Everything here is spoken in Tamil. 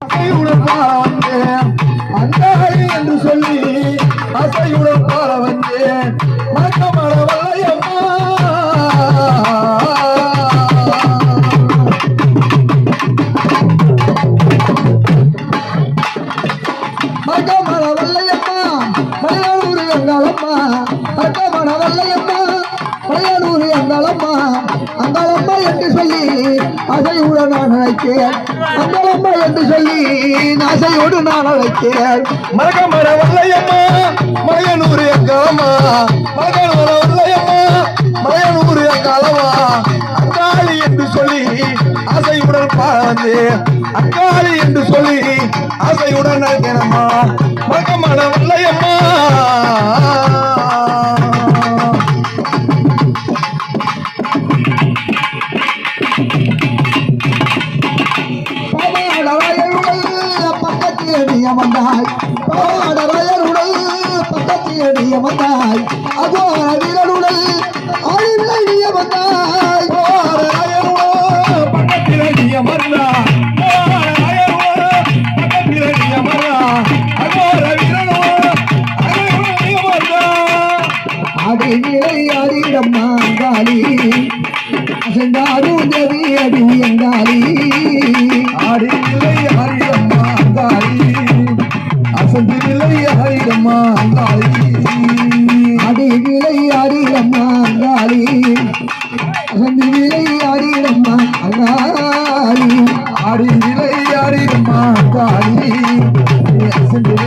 அசையுடன் பாட வந்தேன் அந்தாரி என்று சொல்லி அசையுடன் பாட வந்தேன் மறக்கமர வல்லையம்மா வல்லையம்மா மலையாளூர் எங்களம்மா அங்களம்மா என்று சொல்லி அசையோடு நான் அழைத்தேன். அங்களம்மா என்று சொல்லி அசையோடு நான் அழைத்தேன். மகமர வல்லையம்மா மலையனூர் எங்களம்மா வர வல்லையம்மா மலையனூர் எங்களம்மா அங்காளி என்று சொல்லி அசையுடன் பாழ்ந்து அங்காளி என்று சொல்லி அசையுடன் அழைக்கிறம்மா பக்கத்தியடிய வந்தாய் பாட வயலுடல் பக்கத்தியடிய வந்தாய் அகோர விரலுடல் அழிந்தடிய வந்தாய் போர வயலுடோ பக்கத்திலடிய வந்தாய் அடிநிலை அறிடம் மாங்காளி அசைந்தாலும் எவி அடி எங்காளி அடிநிலை மாங்காளி அடி விலை அறியிடம் மாங்காளி அகந்தி விலை அறியிடம் மாங்காளி அடி விலை அறியிடம் மாங்காளி அசந்தி